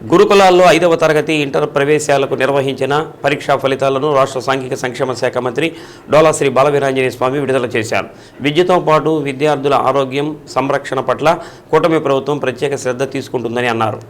గురుకులాల్లో ఐదవ తరగతి ఇంటర్ ప్రవేశాలకు నిర్వహించిన పరీక్షా ఫలితాలను రాష్ట్ర సాంఘిక సంక్షేమ శాఖ మంత్రి డోలా శ్రీ బాలవీరాంజనేయ స్వామి విడుదల చేశారు. విద్యతో పాటు విద్యార్థుల ఆరోగ్యం సంరక్షణ పట్ల కూటమి ప్రభుత్వం ప్రత్యేక శ్రద్ధ తీసుకుంటుందని అన్నారు.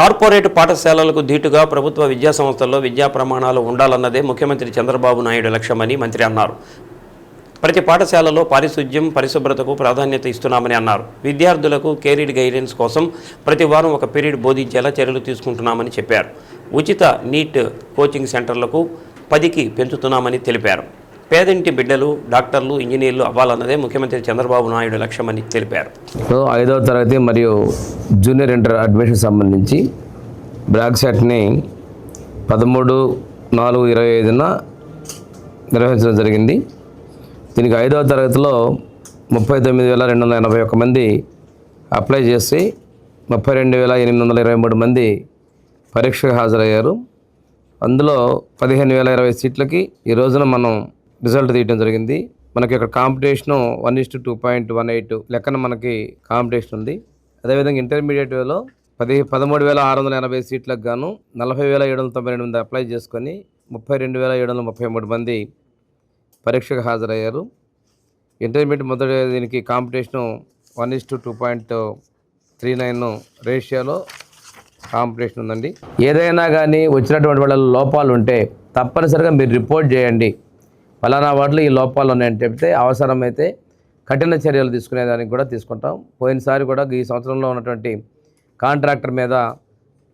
కార్పొరేట్ పాఠశాలలకు ధీటుగా ప్రభుత్వ విద్యా సంస్థల్లో విద్యా ప్రమాణాలు ఉండాలన్నదే ముఖ్యమంత్రి చంద్రబాబు నాయుడు లక్ష్యమని మంత్రి అన్నారు. ప్రతి పాఠశాలలో పారిశుద్ధ్యం పరిశుభ్రతకు ప్రాధాన్యత ఇస్తున్నామని అన్నారు. విద్యార్థులకు కెరీర్ గైడెన్స్ కోసం ప్రతి వారం ఒక పీరియడ్ బోధించేలా చర్యలు తీసుకుంటున్నామని చెప్పారు. ఉచిత నీట్ కోచింగ్ సెంటర్లకు పదికి పెంచుతున్నామని తెలిపారు. పేదింటి బిడ్డలు డాక్టర్లు ఇంజనీర్లు అవ్వాలన్నదే ముఖ్యమంత్రి చంద్రబాబు నాయుడు లక్ష్యమని తెలిపారు. సో ఐదవ తరగతి మరియు జూనియర్ ఇంటర్ అడ్మిషన్ సంబంధించి బ్లాక్ సెట్ని పదమూడు నాలుగు ఇరవై ఐదున నిర్వహించడం జరిగింది. దీనికి ఐదవ తరగతిలో ముప్పై తొమ్మిది వేల రెండు వందల ఎనభై ఒక్క మంది అప్లై చేసి ముప్పై రెండు వేల ఎనిమిది వందల ఇరవై మూడు మంది పరీక్షకు హాజరయ్యారు. అందులో పదిహేను వేల ఇరవై సీట్లకి ఈ రోజున మనం రిజల్ట్ తీయడం జరిగింది. మనకి ఇక్కడ competition one is two point one eight లెక్కన మనకి కాంపిటీషన్ ఉంది. అదేవిధంగా ఇంటర్మీడియట్లో పది పదమూడు వేల ఆరు వందల ఎనభై సీట్లకు గాను నలభై వేల ఏడు వందల తొంభై రెండు మంది అప్లై చేసుకొని ముప్పై రెండు వేల ఏడు వందల ముప్పై మూడు మంది పరీక్షకు హాజరయ్యారు. ఇంటర్మీడియట్ మొదటి దీనికి competition one is two point three nine రేషియోలో కాంపిటీషన్ ఉందండి. ఏదైనా కానీ వచ్చినటువంటి వాళ్ళ లోపాలు ఉంటే తప్పనిసరిగా మీరు రిపోర్ట్ చేయండి. ఫలానా వాటిలో ఈ లోపాలు ఉన్నాయని చెప్తే అవసరమైతే కఠిన చర్యలు తీసుకునేదానికి కూడా తీసుకుంటాం. పోయినసారి కూడా ఈ సంవత్సరంలో ఉన్నటువంటి కాంట్రాక్టర్ మీద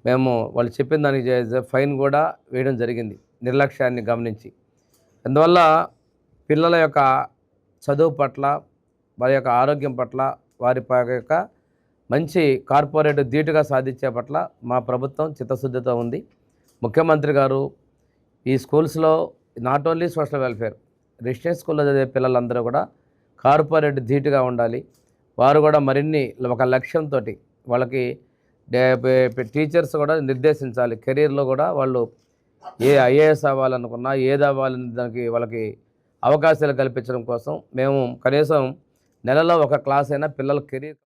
మేము వాళ్ళు చెప్పిన దానికి ఫైన్ కూడా వేయడం జరిగింది నిర్లక్ష్యాన్ని గమనించి. అందువల్ల పిల్లల యొక్క చదువు పట్ల వారి యొక్క ఆరోగ్యం పట్ల వారి యొక్క మంచి కార్పొరేట్ ధీటుగా సాధించే పట్ల మా ప్రభుత్వం చిత్తశుద్ధితో ఉంది. ముఖ్యమంత్రి గారు ఈ స్కూల్స్లో not only social welfare residence స్కూల్లో చదివే పిల్లలందరూ కూడా కార్పొరేట్ ధీటుగా ఉండాలి. వారు కూడా మరిన్ని ఒక లక్ష్యంతో వాళ్ళకి టీచర్స్ కూడా నిర్దేశించాలి. కెరీర్లో కూడా వాళ్ళు ఏ ఐఏఎస్ అవ్వాలనుకున్నా ఏది అవ్వాలని దానికి వాళ్ళకి అవకాశాలు కల్పించడం కోసం మేము కనీసం నెలలో ఒక క్లాస్ అయినా పిల్లల కెరీర్